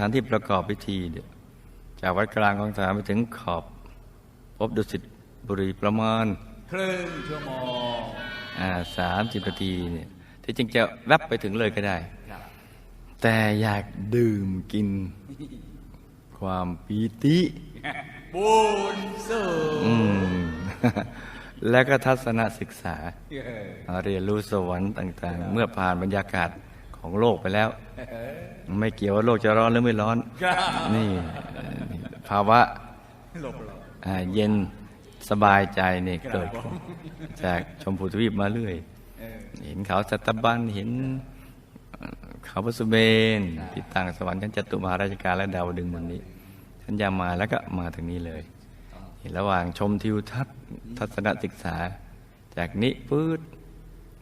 ถานที่ประกอบพิธีเนี่ยจากวัดกลางของสถานไปถึงขอบพบดุสิตบุรีประมาณครึ่งชั่วโมงอ่าสามสิบนาทีเนี่ยที่จริงจะแวบไปถึงเลยก็ได้ครับแต่อยากดื่มกินความปีติบุญสูงอืมและก็ทัศนศึกษาเออเรียนรู้สวรรค์ต่าง ๆ เมื่อผ่านบรรยากาศ ของโลกไปแล้ว ไม่เกี่ยวว่าโลกจะร้อนหรือไม่ร้อนครับนี่เอ่อภาวะหลบหลบอ่าเย็นสบายใจเนี่ยเกิดขึ้นจากชมพูทวีปมาเรื่อยเออเห็นเขาสัตบันเห็นเอ่อเขาพระสุเมนที่ต่างสวรรค์ชั้นจตุมหาราชการและดาวดึงส์วันนี้ฉันยามาแล้วก็มาถึงนี้เลยเห็นระหว่างชมทิวทัศน์ทัศนศึกษา จากนี้ปื๊ด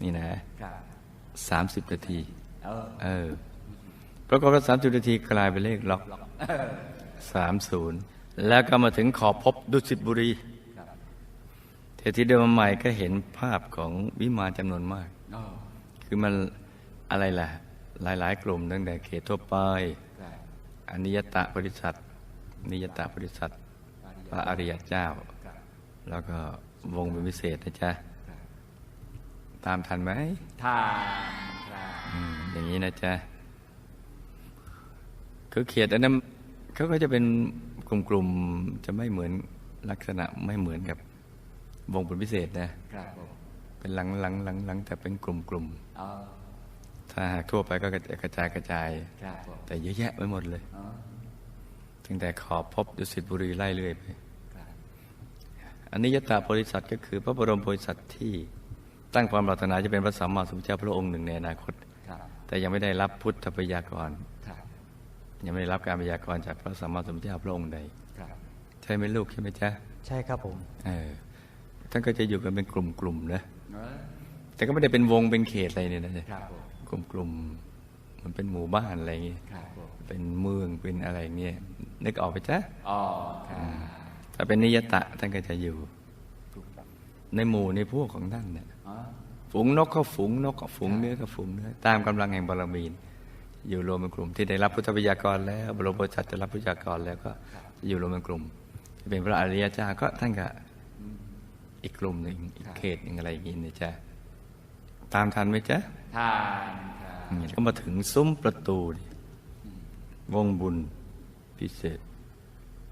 นี่นะครับสามสิบนาที เออเออปรากฏว่าสามสิบนาทีกลายเป็นเลขล็อกเออสามศูนย์แล้วก็มาถึงขอบพบดุสิตบุรีครับเทที่เดินมาใหม่ก็เห็นภาพของวิมานจำนวนมากอ๋อคือมันอะไรล่ะ หลาย ๆ กลุ่มตั้งแต่เขตทั่วไปครับอนิยตะบริษัทนิยตะบริษัทพระอริยเจ้าครับแล้วก็วงเป็นพิเศษนะจ๊ะครับตามทันไหมทานครับ อืมอย่างนี้นะจ๊ะคือเขตอันนั้นเขาก็จะเป็นกลุ่มๆจะไม่เหมือนลักษณะไม่เหมือนกับ วงเป็นพิเศษนะครับผมเป็นหลังหลังหลังหลังแต่เป็นกลุ่มอ๋อๆถ้าหากทั่วไปก็กระจายกระจายครับผมแต่เยอะแยะไปหมดเลยอ๋อตั้งแต่ขอบพบดุสิตบุรีไล่เรื่อยไปครับอันนี้ยตาบริษัทก็คือพระบรมบริษัทที่ตั้งความปรารถนาจะเป็นพระสัมมาสัมพุทธเจ้าพระองค์หนึ่งในอนาคตครับ แต่ยังไม่ได้รับพุทธพยากรครับยังไม่ได้รับการพยากรณ์จากพระสัมมาสัมพุทธเจ้าพระองค์ใดครับใช่ไหมลูกใช่ไหมจ๊ะใช่ครับผมเออท่านก็จะอยู่กันเป็นกลุ่มๆนะเออแต่ก็ไม่ได้เป็นวงเป็นเขตอะไรเนี่ยนะครับผมกลุ่มๆมันเป็นหมู่บ้านอะไรอย่างเงี้ยครับผมเป็นเมืองเป็นอะไรเงี้ยนึกออกไปจ๊ะอ๋อครับถ้าเป็นนิยตะท่านก็จะอยู่ถูกต้องในหมู่ในพวกของท่านเนี่ยอ๋อ ฝูงนกก็ฝูงนกก็ฝูงเนื้อก็ฝูงเนื้อตามกำลังแห่งบารมีอยู่รวมเป็นกลุ่มที่ได้รับพุทธวิยากรแล้ว บรมโพธิสัตว์จะรับพุทธวิยากรแล้วก็จะอยู่รวมเป็นกลุ่มจะเป็นพระอริยเจ้าก็ท่านก็อีกกลุ่มหนึ่งอีกเขตหนึ่งอะไรอย่างนี้นะจ๊ะตามทันไหมจ๊ะทานครับอืมก็มาถึงซุ้มประตูดิวงบุญพิเศษ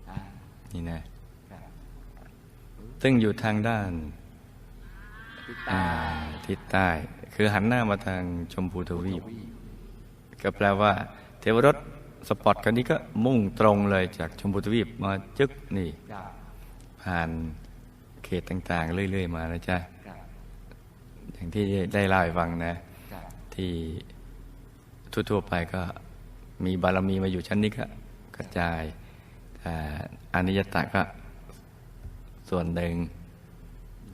อ่านี่นะครับซึ่งอยู่ทางด้านติดอ่าตาม ทิศใต้ คือหันหน้ามาทางชมพูทวีป ก็แปลว่า เทวรถสปอร์ตคันนี้ก็มุ่งตรงเลยจากชมพูทวีปมาจึกนี่ ผ่านเขตต่าง ๆ เรื่อยๆ มานะจ๊ะอย่างที่ได้เล่าให้ฟังนะ ที่ทั่วๆไปก็มีบารมีมาอยู่ชั้นนี้ก็กระจายแต่อนิยตะก็ส่วนหนึ่ง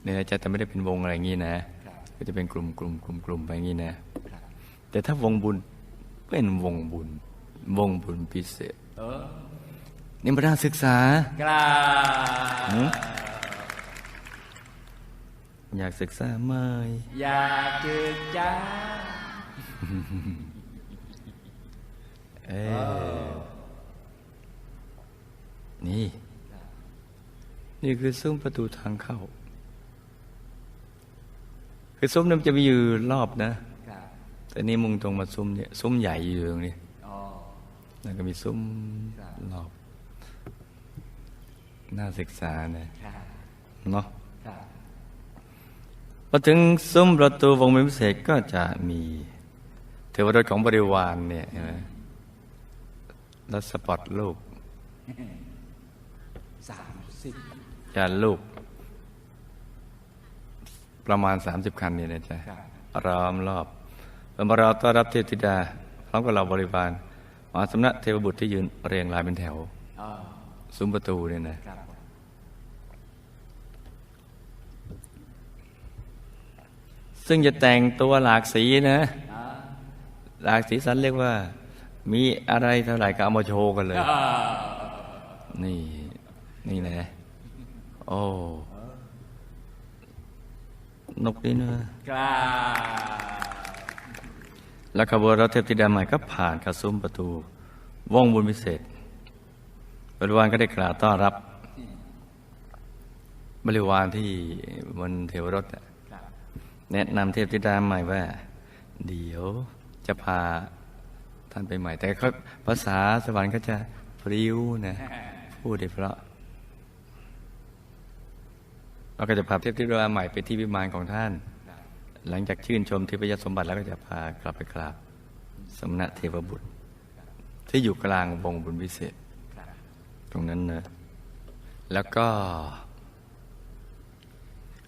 เนี่ยนะจ๊ะแต่ไม่ได้เป็นวงอะไรอย่างนี้นะครับก็จะเป็นกลุ่มกลุ่มกลุ่มกลุ่มไปอย่างนี้นะครับแต่ถ้าวงบุญเป็นวงบุญ วงบุญพิเศษเออนี่มาด้านศึกษากราบหืมอยากศึกษาไหมอยากจืดจ้าเออนี่ นี่คือซุ้มประตูทางเข้า คือซุ้มนั้นมันจะมีอยู่รอบนะครับแต่นี่มุงตรงมาซุ้มเนี่ยซุ้มใหญ่อยู่ตรงนี้อ๋อแล้วก็มีซุ้มครับรอบ น่าศึกษานะครับเนาะครับพอถึงซุ้มประตูวงเวียนพิเศษก็จะมีเทวดาของบริวารเนี่ยเห็นไหมแล้วสปอตลูกสามสิบยานลูก ประมาณ 30 คันเนี่ยนะจ๊ะครับล้อมรอบเป็นมารอต้อนรับเทพธิดาพร้อมกับเราบริวารมหาสำนักเทวบุตรที่ยืนเรียงรายเป็นแถวอ๋อซุ้มประตูเนี่ยนะครับผมซึ่งจะแต่งตัวหลากสีนะอ๋อหลากสีสันเรียกว่า มีอะไรเท่าไหร่ก็เอามาโชว์กันเลยอ่านี่ นี่นะ โอ้ นกนี่เนอะกราบแล้วขบวนรถเทพธิดาใหม่ก็ผ่านกระซุ้มประตูวงบุญพิเศษ บริวารก็ได้กล่าวต้อนรับ บริวารที่บนเทวรถอะครับแนะนำเทพธิดาใหม่ว่า เดี๋ยวจะพาท่านไปใหม่ แต่เขาภาษาสวรรค์ก็จะพริ้วนะพูดได้เพราะ เราก็จะพาเทพธิดาใหม่ไปที่วิมานของท่าน หลังจากชื่นชมทิพยสมบัติแล้วก็จะพากลับไปกราบสมณะเทวบุตร ที่อยู่กลางวงบุญวิเศษ ตรงนั้นนะแล้วก็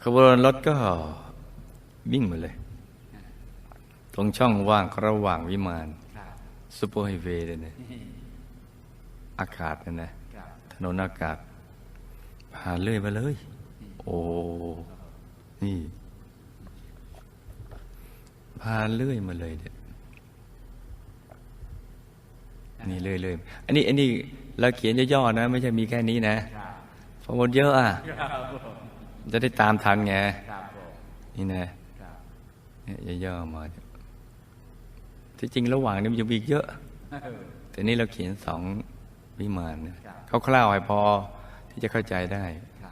ขบวนรถก็วิ่งมาเลย ตรงช่องว่างระหว่างวิมานซูเปอร์ไฮเวย์เลยนะอากาศนะนะถนนอากาศผ่านเลื่อยมาเลย โอ้ นี่ผ่านเลื่อยมาเลยเนี่ยนี่เลื่อยเลยอันนี้ อันนี้เราเขียนย่อๆนะ ไม่ใช่มีแค่นี้นะพราะมันเยอะอะจะได้ตามทันไงนี่นะเนี่ยย่อๆมาที่จริงระหว่างนี้มันยังมีเยอะ แต่นี่เราเขียนสองวิมานนะครับคร่าวให้พอที่จะเข้าใจได้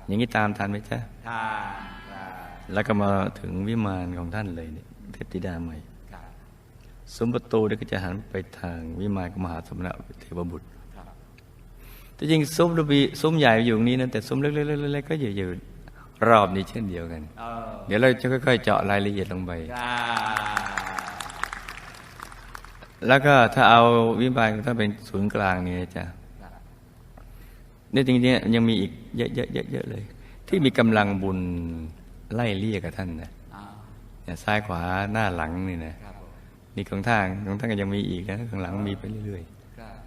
อย่างนี้ตามทันไหมจ๊ะทานครับแล้วก็มาถึงวิมานของท่านเลยเนี่ยเทพธิดาใหม่ครับซุ้มประตูเนี่ยก็จะหันไปทางวิมานของมหาสมณะเทวบุตรครับที่จริงซุ้มระบีซุ้มใหญ่อยู่ตรงนี้นะแต่ซุ้มเล็กๆๆๆก็อยู่อยู่รอบนี้เช่นเดียวกันเออเดี๋ยวเราจะค่อยๆเจาะรายละเอียดลงไปครับแล้วก็ถ้าเอาวิมานถ้าเป็นศูนย์กลางนี่นะจ๊ะ ครับเนี่ยจริงๆยังมีอีกเยอะๆเยอะๆเลย ที่มีกำลังบุญไล่เลี่ยกับท่านนะอ้าวเนี่ยซ้ายขวาหน้าหลังนี่นะครับผมนี่ของทางของท่านก็ยังมีอีกนะข้างหลังมีไปเรื่อยครับ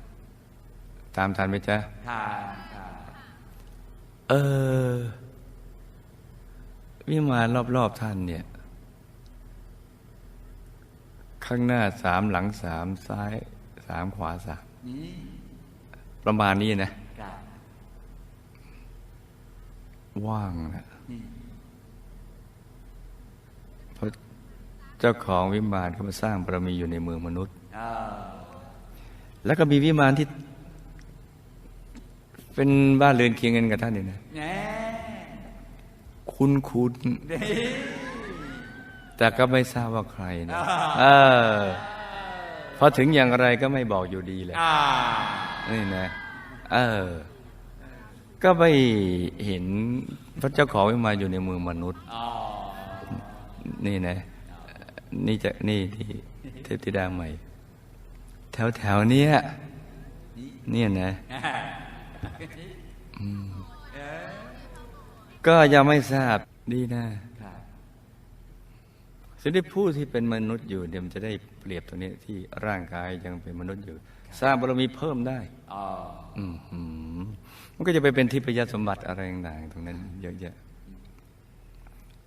ๆตามทันไหมจ๊ะทานครับเออวิมานรอบๆท่านเนี่ย ข้างหน้าสามหลังสามซ้ายสามขวาสามนี่ประมาณนี้นะครับ ว่างนะนี่เพราะเจ้าของวิมานเขามาสร้างบารมีอยู่ในเมืองมนุษย์เออแล้วก็มีวิมานที่ เป็นบ้านเรือนเคียงกันกับท่านนี่นะแหน่คุ้นคุ้นเด้ๆแต่ก็ไม่ทราบว่าใครนะเออพอถึงอย่างไรก็ไม่บอกอยู่ดีแหละอ่านี่นะ เออ ก็ไปเห็นพระเจ้าของวิมานอยู่ในเมืองมนุษย์อ๋อนี่นะ นี่จะนี่ที่เทพธิดาใหม่ แถวแถวๆเนี้ยเนี่ยนะก็ยังไม่ทราบดีนะครับจะได้ผู้ที่เป็นมนุษย์อยู่เดี๋ยวมันจะได้เปรียบตรงนี้ที่ร่างกายยังเป็นมนุษย์อยู่ สร้างบารมีเพิ่มได้อ๋ออืมหื มมันก็จะไปเป็นทิพยสมบัติอะไรต่างๆตรงนั้นเยอะแยะ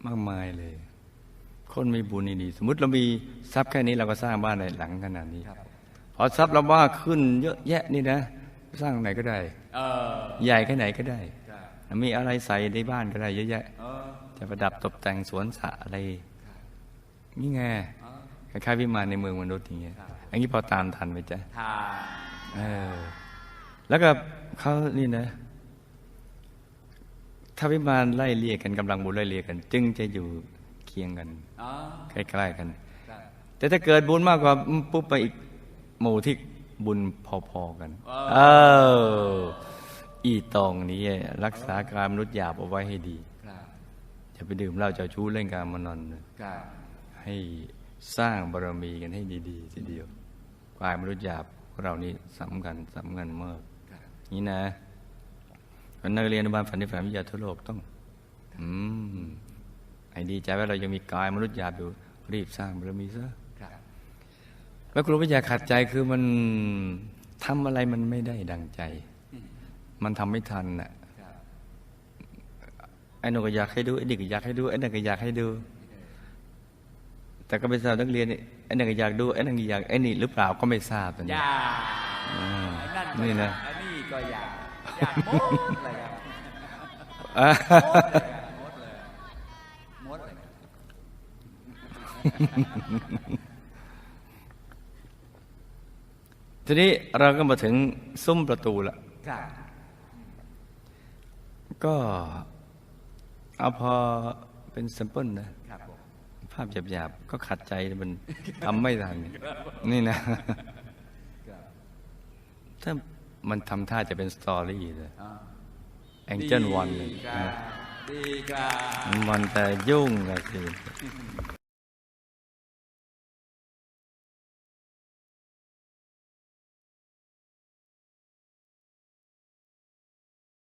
มากมายเลย คนมีบุญนี่ดีสมมติเรามีทรัพย์แค่นี้เราก็สร้างบ้านในหลังขนาดนี้ครับพอทรัพย์เราว่าขึ้นเยอะแยะนี่นะ สร้างไหนก็ได้เออใหญ่แค่ไหนก็ได้ครับมีอะไรใส่ในบ้านก็ได้ เยอะแยะเออจะประดับตกแต่งสวนสระอะไรนี่ไงอ๋อคล้ายๆวิมานในเมืองมนุษย์อย่างเงี้ยครับอันนี้พอตามทันไหมจ๊ะทานเออ แล้วก็เขานี่นะถ้าวิมานไล่เลี่ยกันกำลังบุญไล่เลี่ยกัน จึงจะอยู่เคียงกันอ๋อใกล้ๆกันครับแต่ถ้าเกิดบุญมากกว่าอืมปุ๊บไปอีกหมู่ที่บุญพอๆกัน เออ อีตองนี้รักษาการมนุษย์หยาบเอาไว้ให้ดีครับอย่าไปดื่มเหล้าเจ้าชู้เล่นการมานอนครับให้สร้างบารมีกันให้ดี ๆ ทีเดียวกายมนุษย์หยาบของเรานี่สำคัญสำคัญมากครับ นี่นะวันนักเรียนอนุบาลฝันในฝันวิทยาทั่วโลกต้อง อืมไอ้ดีใจว่าเรายังมีกายมนุษย์หยาบอยู่รีบสร้างบารมีซะครับแล้วครูวิทยาขัดใจคือมันทำอะไรมันไม่ได้ดังใจ มันทำไม่ทันน่ะครับไอ้นนก็อยากให้ดูไอ้นี่ก็อยากให้ดูไอ้นั่นก็อยากให้ดู แต่ก็ไม่ทราบนักเรียนนี่ไอ้นั่นก็อยากดูไอ้นั่นก็อยากไอ้นี่หรือเปล่าก็ไม่ทราบตอนอนี้ยากอ่าไอ้นั่นก็นี่อยานะ ก็อยาก อยากหมดเลยครับอ่าหมดเลยมดเลยทีนี้เราก็มาถึงซุ้มประตูละก็เอาพอเป็นแซมเปิลนะภาพหยาบๆ ก็ขัดใจมันทำไม่ทันนี่นะถ้า มันทำท่าจะเป็นสตอรี่เลยอ่าแองเจิลวันเลยดีครับดีครับมันแต่ยุ่งอะสิ